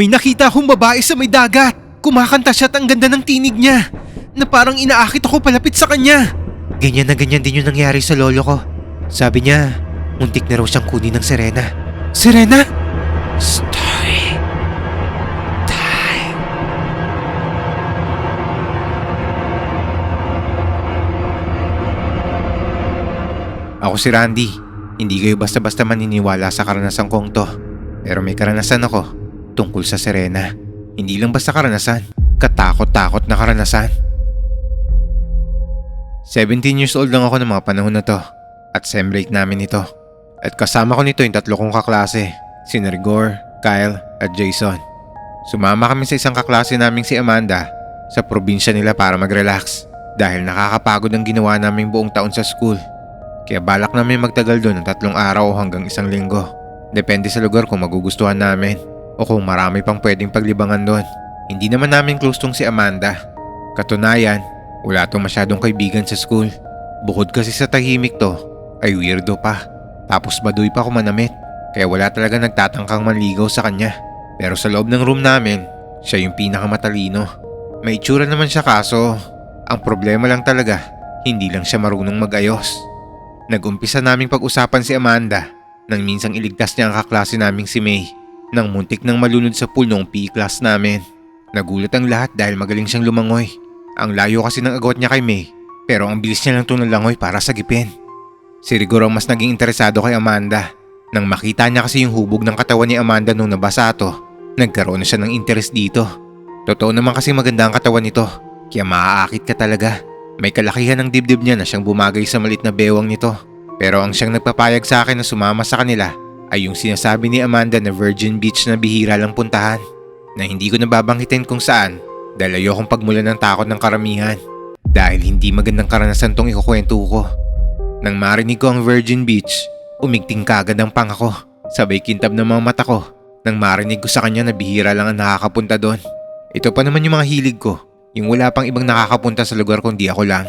May nakita akong babae sa may dagat. Kumakanta siya at ang ganda ng tinig niya. Na parang inaakit ako palapit sa kanya. Ganyan na ganyan din yung nangyari sa lolo ko. Sabi niya, muntik na raw siyang kunin ng Serena. Serena? Story time. Ako si Randy. Hindi kayo basta-basta maniniwala sa karanasan kong to. Pero may karanasan ako tungkol sa Serena. Hindi lang basta karanasan, katakot-takot na karanasan. 17 years old lang ako ng mga panahon na to at sem break namin ito. At kasama ko nito yung tatlo kong kaklase, si Rigor, Kyle at Jason. Sumama kami sa isang kaklase naming si Amanda sa probinsya nila para mag-relax dahil nakakapagod ang ginawa naming buong taon sa school. Kaya balak namin magtagal doon ng tatlong araw o hanggang isang linggo. Depende sa lugar kung magugustuhan namin o kung marami pang pwedeng paglibangan doon. Hindi naman namin close tong si Amanda. Katunayan, wala tong masyadong kaibigan sa school. Bukod kasi sa tahimik to, ay weirdo pa. Tapos baduy pa kumanamit. Kaya wala talaga nagtatangkang manligaw sa kanya. Pero sa loob ng room namin, siya yung pinakamatalino. May itsura naman siya kaso, ang problema lang talaga, hindi lang siya marunong magayos. Nagumpisa naming pag-usapan si Amanda nang minsang iligtas niya ang kaklase naming si May nang muntik nang malunod sa pool noong PE class namin. Nagulat ang lahat dahil magaling siyang lumangoy. Ang layo kasi ng agwat niya kay May pero ang bilis niya lang tunalangoy para sa gipin. Si Rigor ang mas naging interesado kay Amanda. Nang makita niya kasi yung hubog ng katawan ni Amanda nung nabasa to, nagkaroon na siya ng interest dito. Totoo naman kasi maganda ang katawan nito, kaya maaakit ka talaga. May kalakihan ng dibdib niya na siyang bumagay sa malit na bewang nito. Pero ang siyang nagpapayag sa akin na sumama sa kanila ay yung sinasabi ni Amanda na Virgin Beach na bihira lang puntahan. Na hindi ko nababanggitin kung saan dahil ayokong pagmulan ng takot ng karamihan. Dahil hindi magandang karanasan tong ikukwento ko. Nang marinig ko ang Virgin Beach, umigting kagad ang pang ako. Sabay kintab ng mga mata ko nang marinig ko sa kanya na bihira lang ang nakakapunta doon. Ito pa naman yung mga hilig ko, yung wala pang ibang nakakapunta sa lugar kundi ako lang.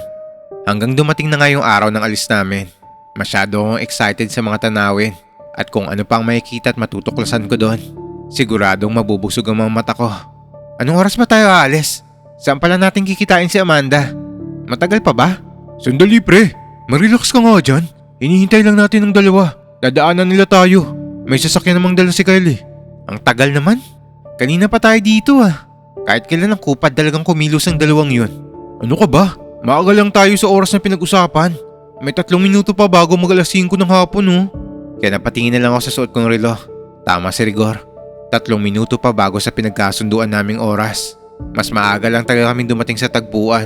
Hanggang dumating na nga yung araw ng alis namin. Masyado akong excited sa mga tanawin at kung ano pang makikita at matutuklasan ko doon. Siguradong mabubusog ang mga mata ko. Anong oras ba tayo aalis? Saan pala natin kikitain si Amanda? Matagal pa ba? Sandali pre, marilax ka nga dyan. Hinihintay lang natin ng dalawa. Dadaanan nila tayo. May sasakyan namang dala si Kyle eh. Ang tagal naman. Kanina pa tayo dito ah. Kahit kailan ang kupad talagang kumilos ang dalawang yun. Ano ka ba? Maaga lang tayo sa oras na pinag-usapan. May tatlong minuto pa bago mag alas 5 ng hapon oh. Kaya napatingin na lang ako sa suot kong relo. Tama si Rigor. Tatlong minuto pa bago sa pinagkasunduan naming oras. Mas maaga lang talaga kaming dumating sa tagpuan.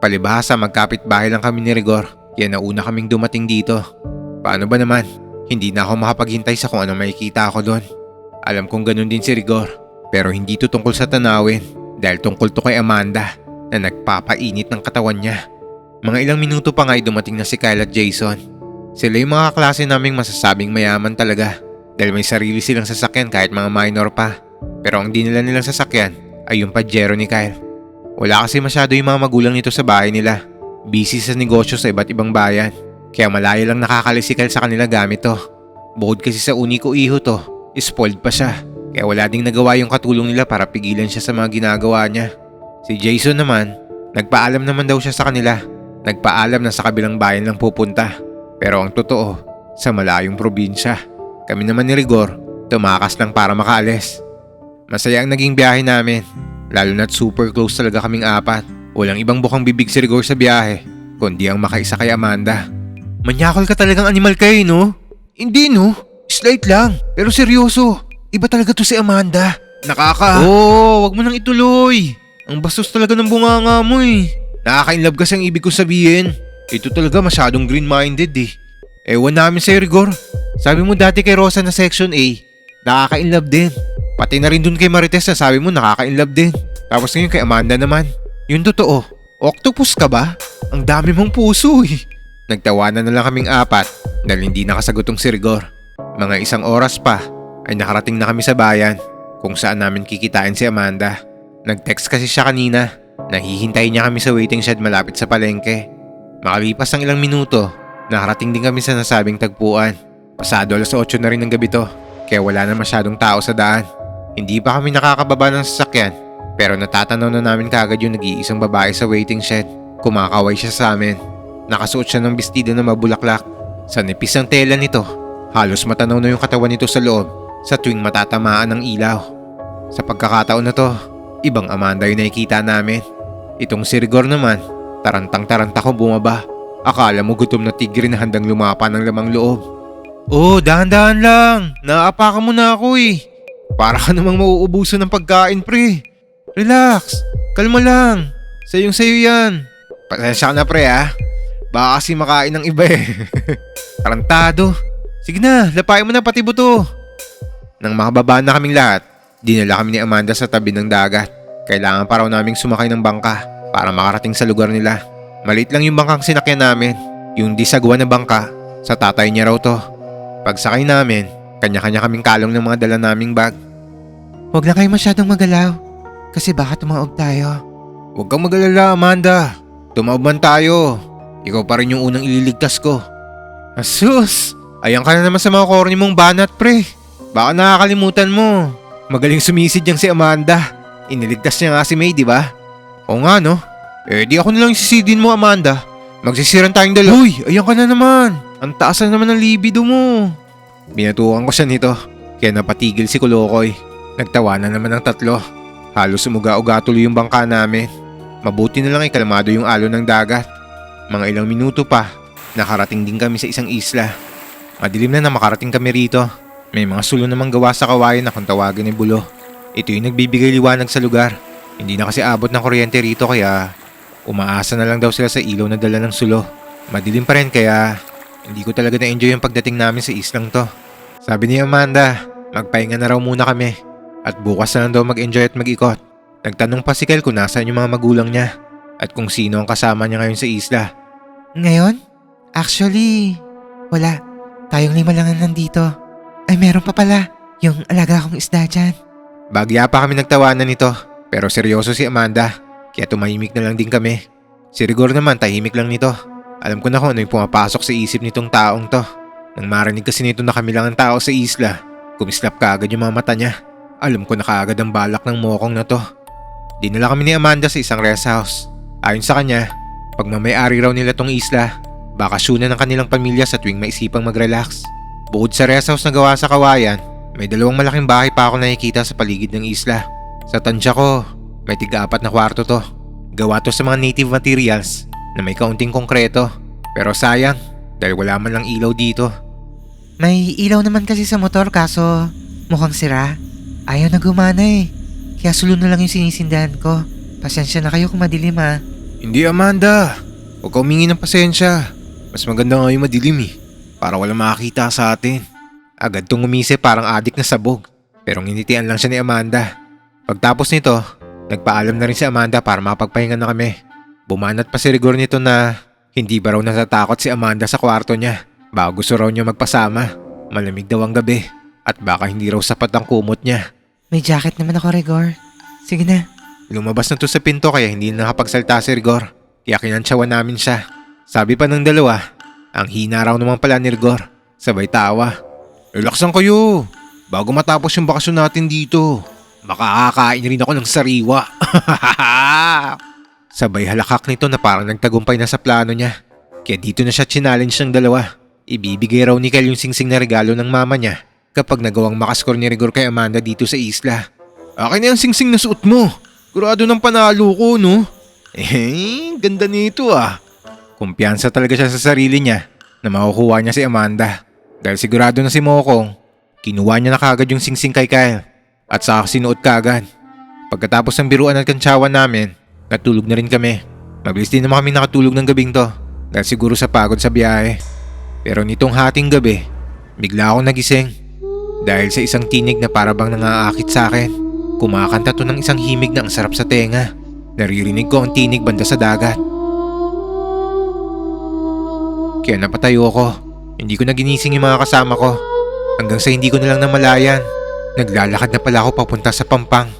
Palibhasa magkapit bahay lang kami ni Rigor. Kaya nauna kaming dumating dito. Paano ba naman? Hindi na ako makapaghintay sa kung ano makikita ako doon. Alam kong ganun din si Rigor. Pero hindi to tungkol sa tanawin. Dahil tungkol to kay Amanda na nagpapainit ng katawan niya. Mga ilang minuto pa nga ay dumating na si Kyle at Jason. Sila yung mga klase naming masasabing mayaman talaga dahil may sarili silang sasakyan kahit mga minor pa. Pero ang dinala nilang sasakyan ay yung Pajero ni Kyle. Wala kasi masyado yung mga magulang nito sa bahay nila. Busy sa negosyo sa iba't ibang bayan. Kaya malayo lang nakakalis si Kyle sa kanila gamit to. Bukod kasi sa uniko iho to, spoiled pa siya. Kaya wala ding nagawa yung katulong nila para pigilan siya sa mga ginagawa niya. Si Jason naman, nagpaalam naman daw siya sa kanila. Nagpaalam na sa kabilang bayan lang pupunta. Pero ang totoo, sa malayong probinsya. Kami naman ni Rigor, tumakas lang para makaalis. Masaya ang naging biyahe namin. Lalo na't super close talaga kaming apat. Walang ibang bukang bibig si Rigor sa biyahe, kundi ang makaisa kay Amanda. Manyakol ka talagang animal kayo, no? Hindi, no? Slight lang, pero seryoso. Iba talaga to si Amanda. Nakaka... Oo, oh, wag mo nang ituloy. Ang bastos talaga ng bunganga mo eh. Nakaka-inlove kasi ang ibig ko sabihin. Ito talaga masyadong green-minded eh. Ewan namin sa'yo, Rigor. Sabi mo dati kay Rosa na Section A, nakaka-inlove din. Pati na rin dun kay Marites na sabi mo nakaka-inlove din. Tapos ngayon kay Amanda naman. Yun totoo. Octopus ka ba? Ang dami mong puso eh. Nagtawanan na lang kaming apat dahil hindi nakasagot si Rigor. Mga isang oras pa ay nakarating na kami sa bayan kung saan namin kikitain si Amanda. Nag-text kasi siya kanina. Nahihintay niya kami sa waiting shed malapit sa palengke. Makalipas ang ilang minuto, nakarating din kami sa nasabing tagpuan. Pasado alas 8 na rin ng gabi to, kaya wala na masyadong tao sa daan. Hindi pa kami nakakababa ng sasakyan pero natatanaw na namin kagad yung nag-iisang babae sa waiting shed. Kumakaway siya sa amin. Nakasuot siya ng bestida na mabulaklak. Sa nipis ng tela nito, halos matanaw na yung katawan nito sa loob sa tuwing matatamaan ng ilaw. Sa pagkakataon na to, ibang Amanda yung nakikita namin. Itong si Rigor naman, tarantang-taranta ko bumaba. Akala mo gutom na tigre na handang lumapa ng lamang loob. Oh, dahan-dahan lang. Naapakan mo na ako eh. Para ka namang mauubusan ng pagkain, pre. Relax. Kalma lang. Sayong sayo yan. Pasensya ka na, pre, ha? Baka kasi makain ng iba eh. Tarantado. Sige na, lapain mo na pati buto. Nang makababa na kaming lahat, dinala kami ni Amanda sa tabi ng dagat. Kailangan pa raw naming sumakay ng bangka para makarating sa lugar nila. Maliit lang yung bangkang sinakyan namin. Yung disagwa na bangka, sa tatay niya raw to. Pagsakay namin, kanya-kanya kaming kalong ng mga dala naming bag. Huwag lang kayo masyadong magalaw. Kasi baka tumaob tayo. Huwag kang magalala, Amanda. Tumaob man tayo. Ikaw pa rin yung unang ililigtas ko. Asus! Ayan ka na naman sa mga corny mong banat, pre. Baka nakakalimutan mo. Magaling sumisid yang si Amanda. Iniligtas niya nga si May, di ba? Oo nga, no? Eh, di ako na lang sisidin mo, Amanda. Magsisiran tayong dalawa. Uy, ayan ka na naman. Ang taas na naman ng libido mo. Binatukan ko siya nito. Kaya napatigil si Kulokoy. Nagtawanan naman ng tatlo. Halos umuga-uga tuloy yung bangka namin. Mabuti na lang ay kalmado yung alon ng dagat. Mga ilang minuto pa, nakarating din kami sa isang isla. Madilim na na makarating kami rito. May mga sulo namang gawa sa kawayan na kung tawagin ni Bulo. Ito yung nagbibigay liwanag sa lugar. Hindi na kasi abot ng kuryente rito kaya umaasa na lang daw sila sa ilaw na dala ng sulo. Madilim pa rin kaya hindi ko talaga na-enjoy yung pagdating namin sa islang to. Sabi ni Amanda, magpahinga na raw muna kami. At bukas na lang daw mag-enjoy at mag-ikot. Nagtanong pa si Kel kung nasaan yung mga magulang niya. At kung sino ang kasama niya ngayon sa isla. Ngayon? Actually, wala. Tayong lima lang ang nandito. Ay meron pa pala. Yung alaga kong isda dyan. Bagya pa kami nagtawanan nito. Pero seryoso si Amanda. Kaya tumahimik na lang din kami. Si Rigor naman tahimik lang nito. Alam ko na kung ano yung pumapasok sa isip nitong taong to. Nang marinig kasi nito na kami lang ang tao sa isla, kumislap ka agad yung mga mata niya. Alam ko na kaagad ang balak ng mokong na to. Dinala kami ni Amanda sa isang rest house. Ayon sa kanya, pag mamayari raw nila tong isla, bakasyonan ng kanilang pamilya sa tuwing maisipang mag-relax. Bukod sa rest house na gawa sa kawayan, may dalawang malaking bahay pa ako nakikita sa paligid ng isla. Sa tansya ko, may tiga-apat na kwarto to. Gawa to sa mga native materials na may kaunting konkreto. Pero sayang, dahil wala man lang ilaw dito. May ilaw naman kasi sa motor kaso mukhang sira. Ayaw na gumana eh. Kaya sulo na lang yung sinisindahan ko. Pasensya na kayo kung madilim ah. Hindi Amanda, huwag ka humingi ng pasensya. Mas maganda nga yung madilim eh, para wala makakita sa atin. Agad tong umisip parang adik na sabog, pero nginitian lang siya ni Amanda. Pagtapos nito, nagpaalam na rin si Amanda para makapagpahinga na kami. Bumanat pa si Rigor nito na hindi ba raw natatakot si Amanda sa kwarto niya bago gusto raw niya magpasama. Malamig daw ang gabi at baka hindi raw sapat ang kumot niya. May jacket naman ako, Rigor. Sige na. Lumabas na to sa pinto kaya hindi na nakapagsalta si Rigor. Kaya kinantsawan namin siya. Sabi pa ng dalawa, ang hina raw naman pala ni Rigor. Sabay tawa. Relaxan kayo. Bago matapos yung bakasyon natin dito. Makakakain rin ako ng sariwa. Sabay halakak nito na parang nagtagumpay na sa plano niya. Kaya dito na siya challenge ng dalawa. Ibibigay raw ni Kel yung singsing na regalo ng mama niya kapag nagawang makaskor ni Rigor kay Amanda dito sa isla. Akin na yung singsing na suot mo. Kurado ng panalo ko, no? Eh, ganda nito ah. Kumpiyansa talaga siya sa sarili niya na makukuha niya si Amanda. Dahil sigurado na si Mokong, kinuha niya na kagad yung singsing kay Kyle at saka sinuot kagad. Pagkatapos ng biruan at kantsawan namin, natulog na rin kami. Mabilis din naman kami nakatulog ng gabing to dahil siguro sa pagod sa biyahe. Pero nitong hating gabi, bigla akong nagising dahil sa isang tinig na parabang nangaakit sa akin. Kumakanta to ng isang himig na ang sarap sa tenga. Naririnig ko ang tinig banda sa dagat. Kaya napatayo ako. Hindi ko na ginising yung mga kasama ko. Hanggang sa hindi ko na lang namalayan. Naglalakad na pala ako papunta sa pampang.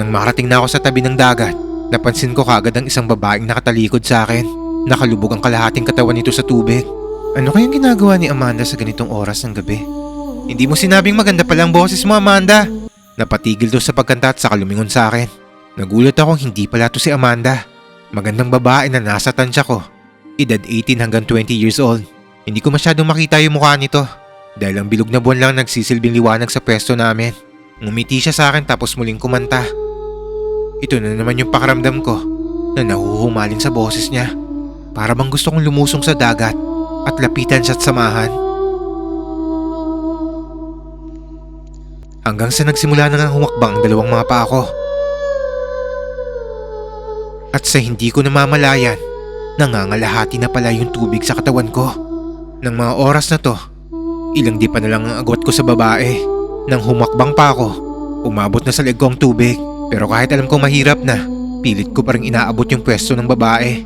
Nang makarating na ako sa tabi ng dagat, napansin ko kagad ang isang babaeng nakatalikod sa akin. Nakalubog ang kalahating katawan nito sa tubig. Ano kayang ginagawa ni Amanda sa ganitong oras ng gabi? Hindi mo sinabing maganda pala ang boses mo, Amanda. Napatigil to sa pagkanta at saka lumingon sa akin. Nagulat akong hindi pala to si Amanda. Magandang babae na nasa tansya ko. Edad 18 hanggang 20 years old. Hindi ko masyadong makita yung mukha nito. Dahil ang bilog na buwan lang nagsisilbing liwanag sa pwesto namin. Ngumiti siya sa akin tapos muling kumanta. Ito na naman yung pakaramdam ko na nahuhumaling sa boses niya. Para bang gusto kong lumusong sa dagat at lapitan siya at samahan. Hanggang sa nagsimula na nga humakbang ang dalawang mga paa ko. At sa hindi ko namamalayan, nangangalahati na pala yung tubig sa katawan ko. Nang mga oras na to, ilang di pa na lang ang agwat ko sa babae. Nang humakbang pa ako, umabot na sa leg ko ang tubig. Pero kahit alam kong mahirap na, pilit ko pa rin inaabot yung pwesto ng babae.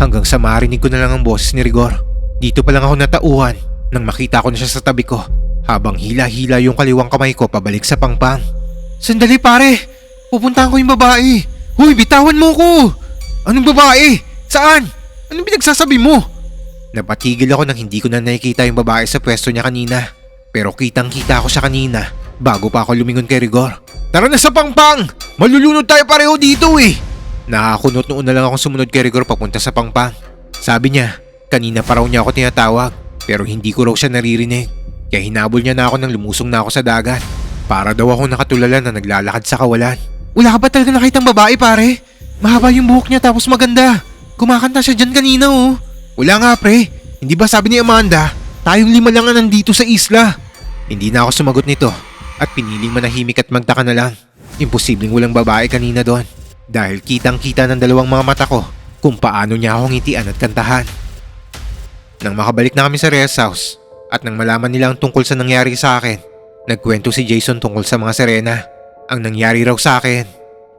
Hanggang sa marinig ko na lang ang boses ni Rigor. Dito pa lang ako natauhan nang makita ko na siya sa tabi ko habang hila-hila yung kaliwang kamay ko pabalik sa pangpang. Sandali pare! Pupuntahan ko yung babae! Huy, bitawan mo ko! Anong babae? Saan? Anong pinagsasabi mo? Napatigil ako nang hindi ko na nakikita yung babae sa pwesto niya kanina. Pero kitang kita ko siya kanina bago pa ako lumingon kay Rigor. Tara na sa pangpang! Malulunod tayo pareho dito eh! Nakakunot noon na lang akong sumunod kay Rigor papunta sa pangpang. Sabi niya, kanina pa raw niya ako tinatawag pero hindi ko raw siya naririnig. Kaya hinabol niya na ako nang lumusong na ako sa dagat. Para daw ako nakatulala na naglalakad sa kawalan. Wala ka ba talaga nakitang babae pare? Mahaba yung buhok niya tapos maganda. Kumakanta siya dyan kanina oh. Wala nga pre. Hindi ba sabi ni Amanda, tayong lima lang ang nandito sa isla. Hindi na ako sumagot nito at piniling manahimik at magtaka na lang. Imposibleng walang babae kanina doon. Dahil kitang kita ng dalawang mga mata ko kung paano niya akong ngitian at kantahan. Nang makabalik na kami sa rest house at nang malaman nila ang tungkol sa nangyari sa akin, nagkwento si Jason tungkol sa mga Serena. Ang nangyari raw sa akin,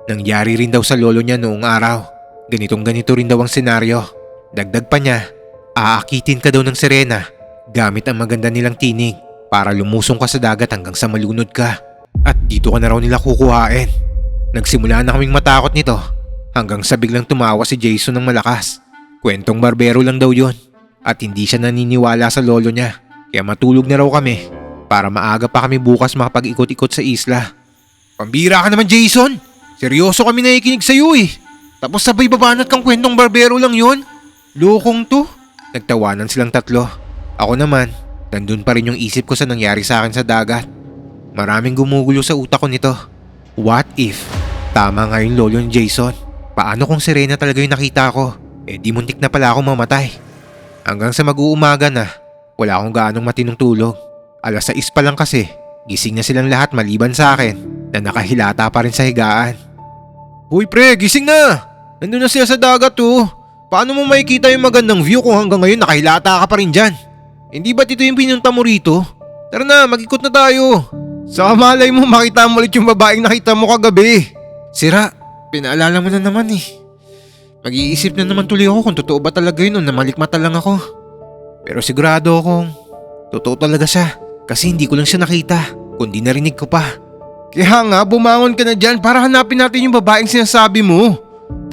nangyari rin daw sa lolo niya noong araw. Ganitong ganito rin daw ang senaryo. Dagdag pa niya, aakitin ka daw ng Serena gamit ang maganda nilang tinig para lumusong ka sa dagat hanggang sa malunod ka. At dito ka na raw nila kukuhain. Nagsimula na kaming matakot nito hanggang sa biglang tumawa si Jason ng malakas. Kwentong barbero lang daw yon at hindi siya naniniwala sa lolo niya. Kaya matulog na raw kami para maaga pa kami bukas makapag-ikot-ikot sa isla. Pambira ka naman Jason! Seryoso kami nakikinig sa'yo eh. Tapos sabay babanat kang kwentong barbero lang yon. Lokong to. Nagtawanan silang tatlo. Ako naman, nandun pa rin yung isip ko sa nangyari sa akin sa dagat. Maraming gumugulo sa utak ko nito. What if? Tama nga yung lolo ni Jason. Paano kung Serena talaga yung nakita ko? Eh di muntik na pala akong mamatay. Hanggang sa mag-uumaga na, wala akong gaanong matinong tulog. Alas 6 pa lang kasi, gising na silang lahat maliban sa akin na nakahilata pa rin sa higaan. Uy pre, gising na! Nandun na sila sa dagat oh. Paano mo makikita yung magandang view kung hanggang ngayon nakahilata ka pa rin dyan? Hindi ba't ito yung pinunta mo rito? Tara na, mag-ikot na tayo. Sa malay mo makita mo ulit yung babaeng nakita mo kagabi. Sira, pinaalala mo na naman eh. Mag-iisip na naman tuloy ako kung totoo ba talaga yun o namalikmata lang ako. Pero sigurado akong totoo talaga siya kasi hindi ko lang siya nakita kundi narinig ko pa. Kaya nga bumangon ka na dyan para hanapin natin yung babaeng sinasabi mo.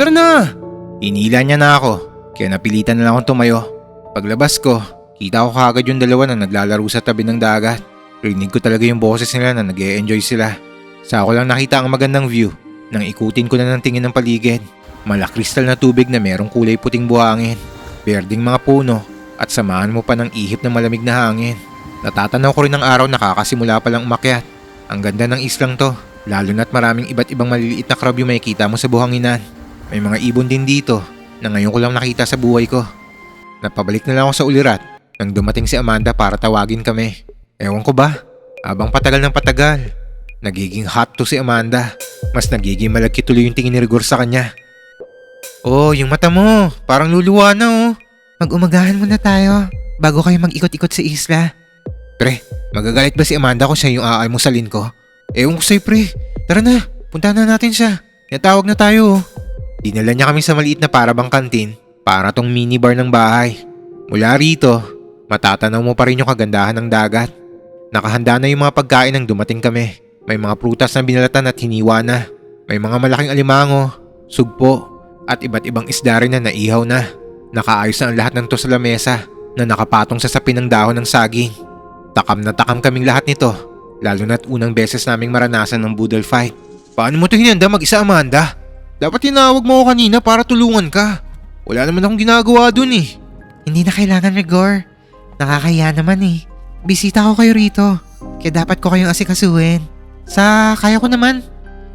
Tara na! Inila niya na ako kaya napilitan na lang akong tumayo. Paglabas ko, kita ko kagad yung dalawa na naglalaro sa tabi ng dagat. Rinig ko talaga yung boses nila na nag enjoy sila. Sa ako lang nakita ang magandang view nang ikutin ko na ng tingin ng paligid. Malakristal na tubig na merong kulay puting buhangin, berding mga puno at samahan mo pa ng ihip ng malamig na hangin. Natatanaw ko rin ng araw nakakasimula pa lang umakyat. Ang ganda ng islang to, lalo na't maraming iba't ibang maliliit na crab yung makikita mo sa buhanginan. May mga ibon din dito na ngayon ko lang nakita sa buhay ko. Napabalik na lang ako sa ulirat nang dumating si Amanda para tawagin kami. Ewan ko ba, abang patagal ng patagal, nagiging hot to si Amanda. Mas nagiging malagkit tuloy yung tingin ni Rigor sa kanya. Oh, yung mata mo, parang luluwa na oh. Mag-umagahan muna tayo bago kayo mag-ikot-ikot sa isla. Pre, magagalit ba si Amanda kung siya yung aalmusalin ko? Ewan ko sa'yo pre, tara na, punta na natin siya. Natawag na tayo oh. Dinala niya kami sa maliit na parabang kantin para tong minibar ng bahay. Mula rito, matatanaw mo pa rin yung kagandahan ng dagat. Nakahanda na yung mga pagkain nang dumating kami. May mga prutas na binalatan at hiniwa na. May mga malaking alimango, sugpo, at iba't ibang isda rin na naihaw na. Nakaayos na ang lahat ng to sa lamesa na nakapatong sa sapin ng dahon ng saging. Takam na takam kaming lahat nito Lalo na't unang beses naming maranasan ng boodle fight. Paano mo ito hinanda mag-isa Amanda? Dapat tinawag mo ako kanina para tulungan ka. Wala naman akong ginagawa dun eh. Hindi na kailangan, Rigor. Nakakaya naman eh. Bisita ko kayo rito. Kaya dapat ko kayong asikasuhin. Sa kaya ko naman.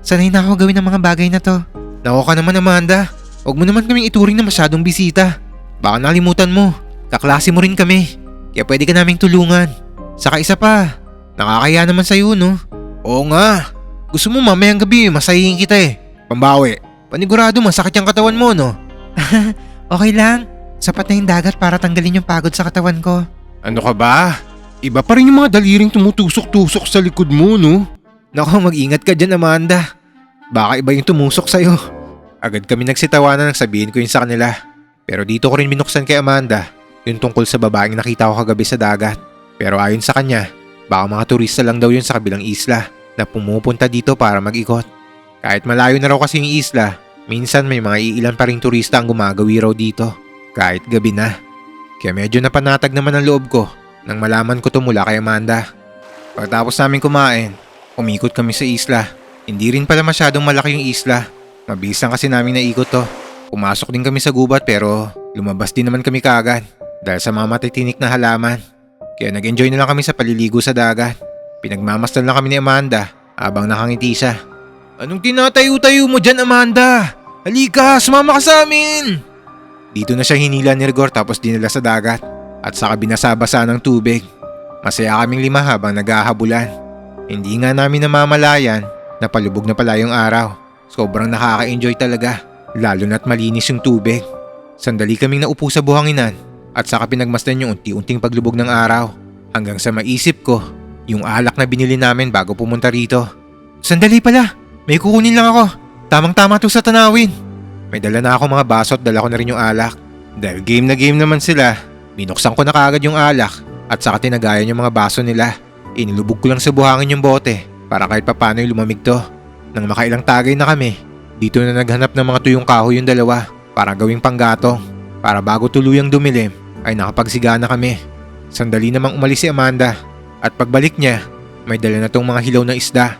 Sanay na ako gawin ng mga bagay na to. Nako ka naman Amanda. Huwag mo naman kaming ituring na masyadong bisita. Baka nakalimutan mo. Kaklase mo rin kami. Kaya pwede ka naming tulungan. Saka isa pa. Nakakaya naman sa'yo no. Oo nga. Gusto mo mamayang gabi masahihin kita eh. Pambawi. Panigurado masakit yung katawan mo no. Okay lang. Sapat na yung dagat para tanggalin yung pagod sa katawan ko. Ano ka ba? Iba pa rin yung mga daliring tumutusok-tusok sa likod mo, no? Naku, mag-ingat ka dyan, Amanda. Baka iba yung tumusok sa'yo. Agad kami nagsitawanan nang sabihin ko yun sa kanila. Pero dito ko rin binuksan kay Amanda yung tungkol sa babaeng nakita ko kagabi sa dagat. Pero ayon sa kanya, baka mga turista lang daw yun sa kabilang isla na pumupunta dito para mag-ikot. Kahit malayo na raw kasi yung isla, minsan may mga iilan pa ring turista ang gumagawi raw dito. Kahit gabi na. Kaya medyo napanatag naman ang loob ko nang malaman ko to mula kay Amanda. Pagkatapos namin kumain, umikot kami sa isla. Hindi rin pala masyadong malaki yung isla. Mabilis lang kasi namin naikot to. Pumasok din kami sa gubat pero lumabas din naman kami kaagad dahil sa mga matitinik na halaman. Kaya nag-enjoy na lang kami sa paliligo sa dagat. Pinagmamasdan lang kami ni Amanda habang nakangiti siya. Anong tinatayo-tayo mo dyan Amanda? Halika, sumama ka sa amin! Dito na siya hinila ni Rigor tapos dinala sa dagat at saka binasa-basa ng tubig. Masaya kaming lima habang naghahabulan. Hindi nga namin namamalayan na palubog na pala yung araw. Sobrang nakaka-enjoy talaga, lalo na't malinis yung tubig. Sandali kaming naupo sa buhanginan at saka pinagmasdan yung unti-unting paglubog ng araw. Hanggang sa maisip ko, yung alak na binili namin bago pumunta rito. Sandali pala, may kukunin lang ako. Tamang-tama to sa tanawin. May dala na ako mga baso at dala ko na rin yung alak. Dahil game na game naman sila, binuksan ko na kaagad yung alak at saka tinagayan yung mga baso nila. Inilubog ko lang sa buhangin yung bote para kahit papano yung lumamig to. Nang makailang tagay na kami, dito na naghanap ng mga tuyong kahoy yung dalawa para gawing panggatong. Para bago tuluyang dumilim ay nakapagsiga na kami. Sandali namang umalis si Amanda at pagbalik niya, may dala na tong mga hilaw na isda.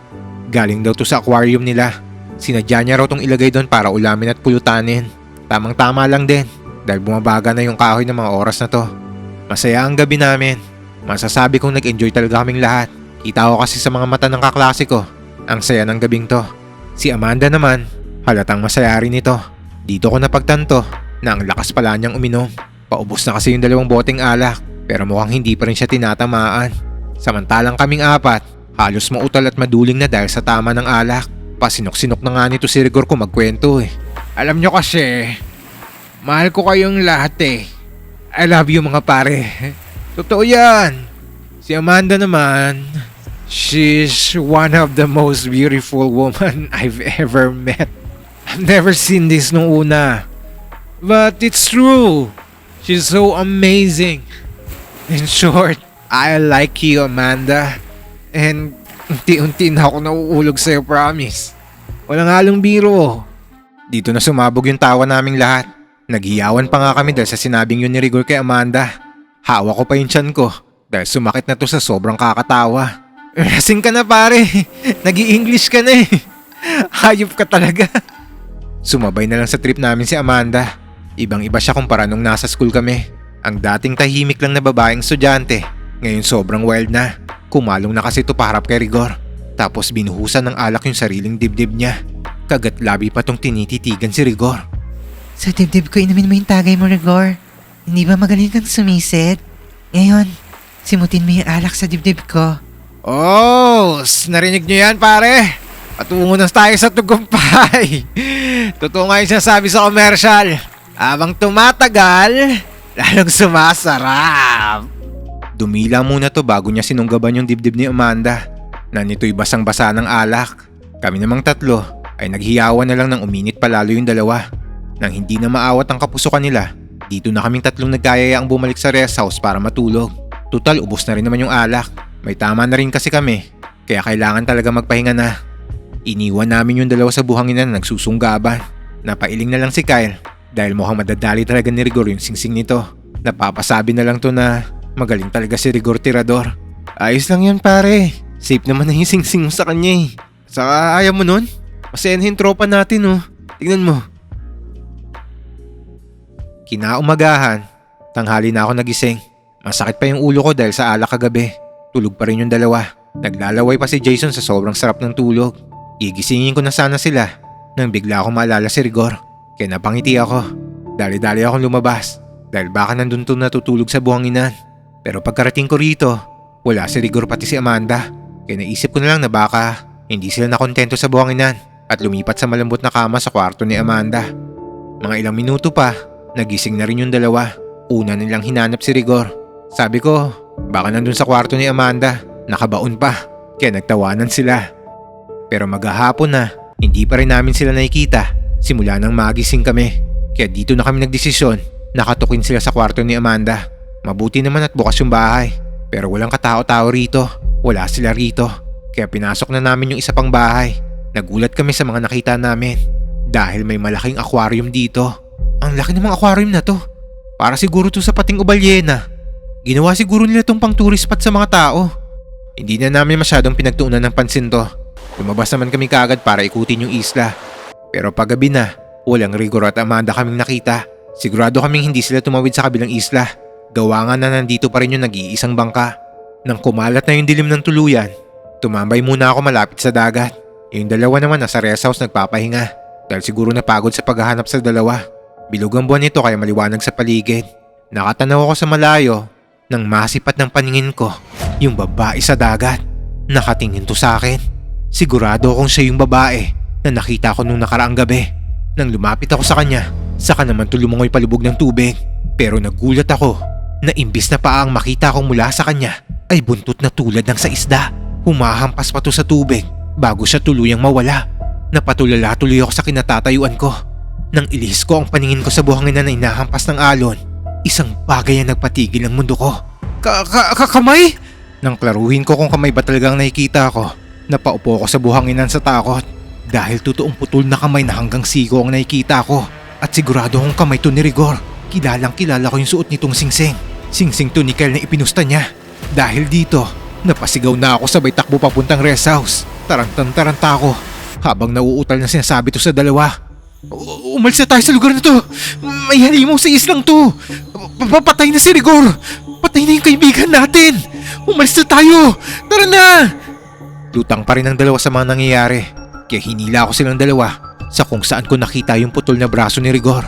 Galing daw to sa aquarium nila. Sinadya niya raw tong ilagay doon para ulamin at pulutanin. Tamang tama lang din dahil bumabaga na yung kahoy ng mga oras na to. Masaya ang gabi namin. Masasabi kong nag-enjoy talaga kaming lahat. Kita ko kasi sa mga mata ng kaklase ko. Ang saya ng gabing to. Si Amanda naman, halatang masaya rin ito. Dito ko napagtanto na ang lakas pala niyang uminom. Paubos na kasi yung dalawang boteng alak pero mukhang hindi pa rin siya tinatamaan. Samantalang kaming apat, halos mautal at maduling na dahil sa tama ng alak. Pasinok-sinok na nga nito si Rigor ko magkwento eh. Alam nyo kasi, mahal ko kayong lahat eh. I love you mga pare. Totoo yan. Si Amanda naman, she's one of the most beautiful woman I've ever met. I've never seen this nung una. But it's true. She's so amazing. In short, I like you, Amanda. And unti-unti na ako nauulog sa'yo, promise. Walang halong biro. Dito na sumabog yung tawa naming lahat. Naghiyawan pa nga kami dahil sa sinabing yun ni Rigor kay Amanda. Hawa ko pa yung tiyan ko dahil sumakit na to sa sobrang kakatawa. Lasing ka na pare. nag english ka na eh. Hayop ka talaga. Sumabay na lang sa trip namin si Amanda. Ibang iba siya kumpara nung nasa school kami. Ang dating tahimik lang na babaeng estudyante, ngayon sobrang wild na. Kumalong na kasi ito paharap kay Rigor. Tapos binuhusan ng alak yung sariling dibdib niya. Kagat labi pa tong tinititigan si Rigor. Sa dibdib ko inumin mo yung tagay mo, Rigor. Hindi ba magaling kang sumisid? Ngayon, simutin mo yung alak sa dibdib ko. Oh, narinig niyo yan pare? Patungo na tayo sa tugumpay. Totoo nga yung sinasabi sa commercial. Habang tumatagal, lalong sumasarap. Dumila muna to bago niya sinunggaban yung dibdib ni Amanda na nito'y basang-basa ng alak. Kami namang tatlo ay naghiyawan na lang ng uminit palalo yung dalawa. Nang hindi na maawat ang kapusukan nila, dito na kaming tatlong nagkayayaang bumalik sa rest house para matulog. Tutal, ubos na rin naman yung alak. May tama na rin kasi kami, kaya kailangan talaga magpahinga na. Iniwan namin yung dalawa sa buhangin na nagsusunggaban. Napailing na lang si Kyle dahil mukhang madadali talaga ni Rigor yung singsing nito. Napapasabi na lang to na magaling talaga si Rigor Tirador. Ayos lang yan pare. Safe naman na yung singsing mo sa kanya eh. Saka ayaw mo nun? Yung tropa natin oh. Tingnan mo. Kinaumagahan, tanghali na ako nagising. Masakit pa yung ulo ko dahil sa alak kagabi. Tulog pa rin yung dalawa. Naglalaway pa si Jason sa sobrang sarap ng tulog. Gigisingin ko na sana sila nang bigla akong maalala si Rigor. Kaya napangiti ako. Dali-dali akong lumabas dahil baka nandun to natutulog sa buhanginan. Pero pagkarating ko rito, wala si Rigor pati si Amanda. Kaya naisip ko na lang na baka hindi sila nakontento sa buhanginan at lumipat sa malambot na kama sa kwarto ni Amanda. Mga ilang minuto pa, nagising na rin yung dalawa. Una nilang hinanap si Rigor. Sabi ko, baka nandun sa kwarto ni Amanda, nakabaon pa. Kaya nagtawanan sila. Pero maghahapon na, hindi pa rin namin sila nakikita simula nang magising kami. Kaya dito na kami nagdesisyon, nakatukin sila sa kwarto ni Amanda. Mabuti naman at bukas yung bahay. Pero walang katao-tao rito, wala sila rito. Kaya pinasok na namin yung isa pang bahay. Nagulat kami sa mga nakita namin. Dahil may malaking aquarium dito. Ang laki ng mga aquarium na to. Para siguro to sa pating ubalyena. Ginawa siguro nila tong pang tourist spot sa mga tao. Hindi na namin masyadong pinagtuunan ng pansin to. Lumabas naman kami kaagad para ikutin yung isla. Pero paggabi na, walang Rigor at Amanda kaming nakita. Sigurado kaming hindi sila tumawid sa kabilang isla. Gawa nga na nandito pa rin yung nag-iisang bangka. Nang kumalat na yung dilim ng tuluyan, tumambay muna ako malapit sa dagat. Yung dalawa naman nasa rest house nagpapahinga. Dahil siguro napagod sa paghahanap sa dalawa. Bilog ang buwan nito kaya maliwanag sa paligid. Nakatanaw ako sa malayo nang masipat ng paningin ko yung babae sa dagat. Nakatingin to sa akin. Sigurado akong siya yung babae na nakita ko nung nakaraang gabi. Nang lumapit ako sa kanya, saka naman to lumangoy palubog ng tubig. Pero nagulat ako na imbis na paang makita ko mula sa kanya ay buntot na tulad ng sa isda. Humahampas pa to sa tubig bago siya tuluyang mawala. Napatulala tuloy ako sa kinatatayuan ko. Nang ilihis ko ang paningin ko sa buhangin na inahampas ng alon, isang bagay ang nagpatigil ng mundo ko. Ka ka ka kamay? Nang klaruhin ko kung kamay ba talagang nakikita ko, napaupo ko sa buhanginan sa takot. Dahil totoong putol na kamay na hanggang sigo ang nakikita ko. At sigurado akong kamay to ni Rigor. Kilalang kilala ko yung suot nitong singsing. Singsing to ni Kyle na ipinusta niya. Dahil dito, napasigaw na ako sabay takbo papuntang rest house. Tarantang-taranta ako habang nauutal na sinasabi to sa dalawa. Umalis na tayo sa lugar na to. May halimaw sa islang to. Papatay na si Rigor. Patay na yung kaibigan natin. Umalis na tayo. Tara na. Lutang pa rin ang dalawa sa mga nangyayari. Kaya hinila ako silang dalawa sa kung saan ko nakita yung putol na braso ni Rigor.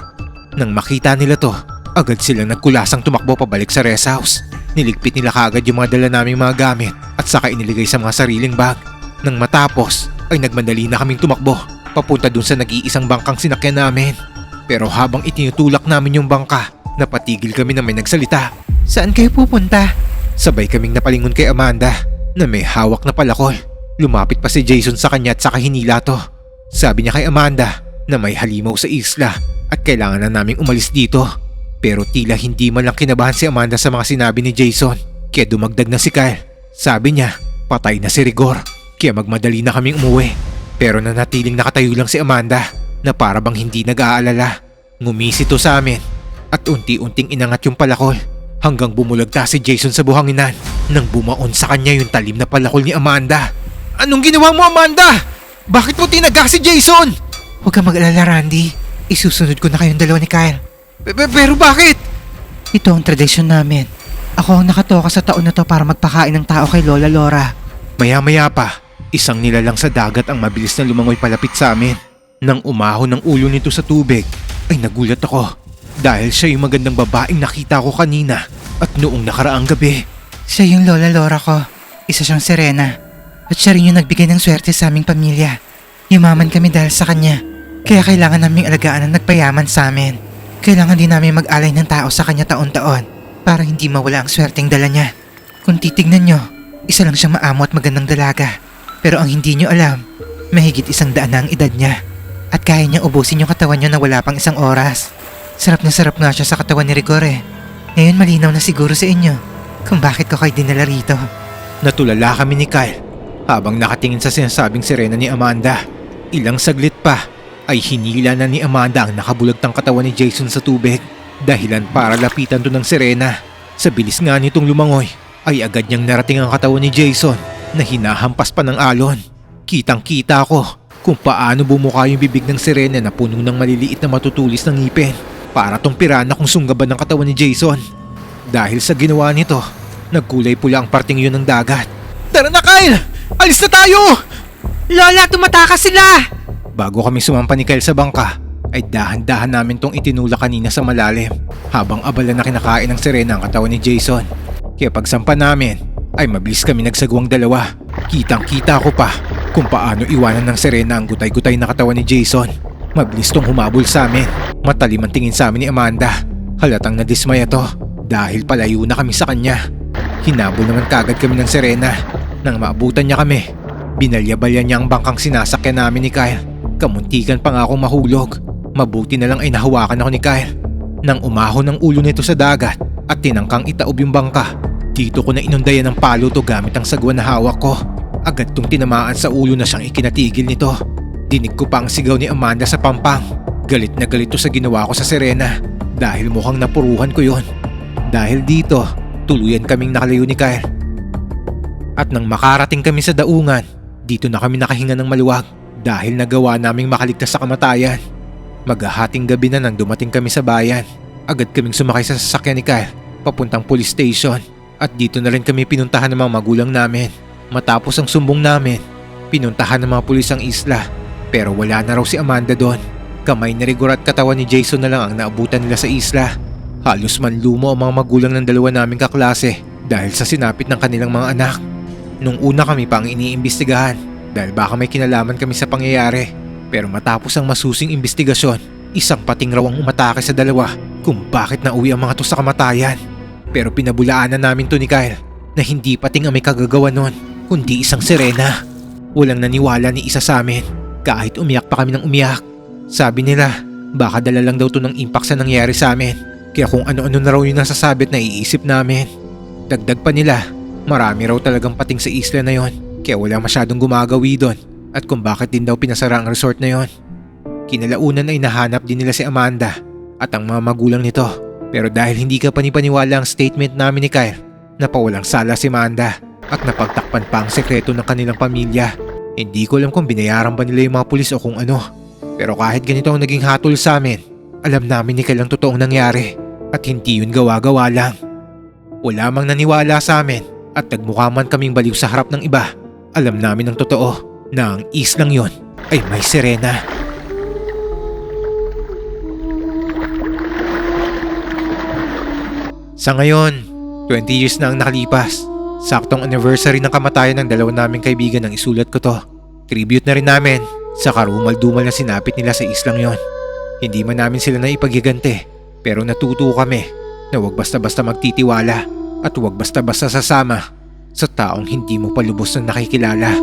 Nang makita nila to, agad silang nagkulasang tumakbo pabalik sa rest house. Niligpit nila kaagad yung mga dala naming mga gamit at saka iniligay sa mga sariling bag. Nang matapos, ay nagmadali na kaming tumakbo papunta dun sa nag-iisang bangkang sinakyan namin. Pero habang itinutulak namin yung bangka, napatigil kami na may nagsalita. Saan kayo pupunta? Sabay kaming napalingon kay Amanda na may hawak na palakol. Lumapit pa si Jason sa kanya at saka hinila to. Sabi niya kay Amanda na may halimaw sa isla at kailangan na naming umalis dito. Pero tila hindi man lang kinabahan si Amanda sa mga sinabi ni Jason. Kaya dumagdag na si Kyle. Sabi niya, patay na si Rigor. Kaya magmadali na kaming umuwi. Pero nanatiling nakatayo lang si Amanda na para bang hindi nag-aalala. Ngumisi to sa amin at unti-unting inangat yung palakol hanggang bumulagta si Jason sa buhanginan nang bumaon sa kanya yung talim na palakol ni Amanda. Anong ginawa mo Amanda? Bakit mo tinaga si Jason? Huwag kang mag-alala, Randy. Isusunod ko na kayong dalawa ni Kyle. Pe- pe- Pero bakit? Ito ang tradisyon namin. Ako ang nakatoka sa taon na to para magpakain ng tao kay Lola Laura. Maya-maya pa, isang nilalang sa dagat ang mabilis na lumangoy palapit sa amin. Nang umahon ng ulo nito sa tubig, ay nagulat ako. Dahil siya yung magandang babaeng nakita ko kanina at noong nakaraang gabi. Siya yung Lola Laura ko. Isa siyang Serena. At siya rin yung nagbigay ng swerte sa aming pamilya. Yumaman kami dahil sa kanya. Kaya kailangan naming alagaan ang nagpayaman sa amin. Kailangan din namin mag-alay ng tao sa kanya taon-taon para hindi mawala ang swerteng dala niya. Kung titignan nyo, isa lang siyang maamo at magandang dalaga. Pero ang hindi nyo alam, mahigit isang daan na ang edad niya. At kaya niyang ubusin yung katawan niyo na wala pang isang oras. Sarap na sarap nga siya sa katawan ni Rigore. Ngayon malinaw na siguro sa inyo kung bakit ko kayo dinala rito. Natulala kami ni Kyle habang nakatingin sa sinasabing sirena ni Amanda. Ilang saglit pa ay hinila na ni Amanda ang nakabulagtang katawan ni Jason sa tubig. Dahilan para lapitan to ng sirena. Sa bilis nga nitong lumangoy ay agad niyang narating ang katawan ni Jason na hinahampas pa ng alon. Kitang kita ko kung paano bumuka yung bibig ng sirena na puno ng maliliit na matutulis ng ngipin para tong pirana kung sunggaban ng katawan ni Jason. Dahil sa ginawa nito, nagkulay pula ang parting yun ng dagat. Tara na Kyle! Alis na tayo! Lola, tumatakas sila! Bago kami sumampa ni Kyle sa bangka, ay dahan-dahan namin tong itinula kanina sa malalim habang abala na kinakain ng sirena ang katawan ni Jason. Kaya pagsampa namin, ay mabilis kami nagsagwang dalawa. Kitang kita ko pa kung paano iwanan ng sirena ang gutay-gutay na katawan ni Jason. Mabilis tong humabol sa amin. Matalim ang tingin sa amin ni Amanda. Halatang nadismaya to dahil palayo na kami sa kanya. Hinabol naman kagad kami ng sirena. Nang maabutan niya kami, binalyabalya niya ang bangkang sinasakyan namin ni Kyle. Kamuntikan pa nga akong mahulog. Mabuti na lang ay nahawakan ako ni Kyle. Nang umahon ang ulo nito sa dagat at tinangkang itaob yung bangka, dito ko na inundayan ng palo to gamit ang sagwa na hawak ko. Agad tong tinamaan sa ulo na siyang ikinatigil nito. Dinig ko pa ang sigaw ni Amanda sa pampang. Galit na galit to sa ginawa ko sa Serena dahil mukhang napuruhan ko yon. Dahil dito, tuluyan kaming nakalayo ni Kyle. At nang makarating kami sa daungan, dito na kami nakahinga ng maluwag dahil nagawa naming makaligtas sa kamatayan. Maghahating gabi na nang dumating kami sa bayan. Agad kaming sumakay sa sasakyan ni Kyle papuntang police station at dito na rin kami pinuntahan ng mga magulang namin. Matapos ang sumbong namin, pinuntahan ng mga pulis ang isla pero wala na raw si Amanda doon. Kamay ni Rigor at katawan ni Jason na lang ang naabutan nila sa isla. Halos manlumo ang mga magulang ng dalawa naming kaklase dahil sa sinapit ng kanilang mga anak. Nung una kami pang iniimbestigahan dahil baka may kinalaman kami sa pangyayari. Pero matapos ang masusing investigasyon, isang pating raw ang umatake sa dalawa kung bakit nauwi ang mga to sa kamatayan. Pero pinabulaanan namin to ni Kyle na hindi pating ang may kagagawa nun, kundi isang sirena. Walang naniwala ni isa sa amin kahit umiyak pa kami ng umiyak. Sabi nila, baka dala lang daw to ng impact sa nangyari sa amin. Kaya kung ano-ano na raw yung nasasabit na iisip namin. Dagdag pa nila, marami raw talagang pating sa isla na yon. Kaya wala masyadong gumagawi doon at kung bakit din daw pinasara ang resort na yon. Kinalaunan ay nahanap din nila si Amanda at ang mga magulang nito. Pero dahil hindi ka panipaniwala ang statement namin ni Kyle, napawalang sala si Amanda at napagtakpan pa ang sekreto ng kanilang pamilya. Hindi ko alam kung binayaran ba nila yung mga pulis o kung ano. Pero kahit ganito ang naging hatol sa amin, alam namin ni Kyle ang totoong nangyari at hindi yun gawa-gawa lang. Wala mang naniwala sa amin at nagmukha man kaming baliw sa harap ng iba. Alam namin ang totoo na ang islang yon ay may sirena. Sa ngayon, 20 years na ang nakalipas. Saktong anniversary ng kamatayan ng dalawa naming kaibigan ang isulat ko to. Tribute na rin namin sa karumal-dumal na sinapit nila sa islang yon. Hindi man namin sila na ipagigante pero natuto kami na huwag basta-basta magtitiwala at huwag basta-basta sasama sa taong hindi mo pa lubos na nakikilala.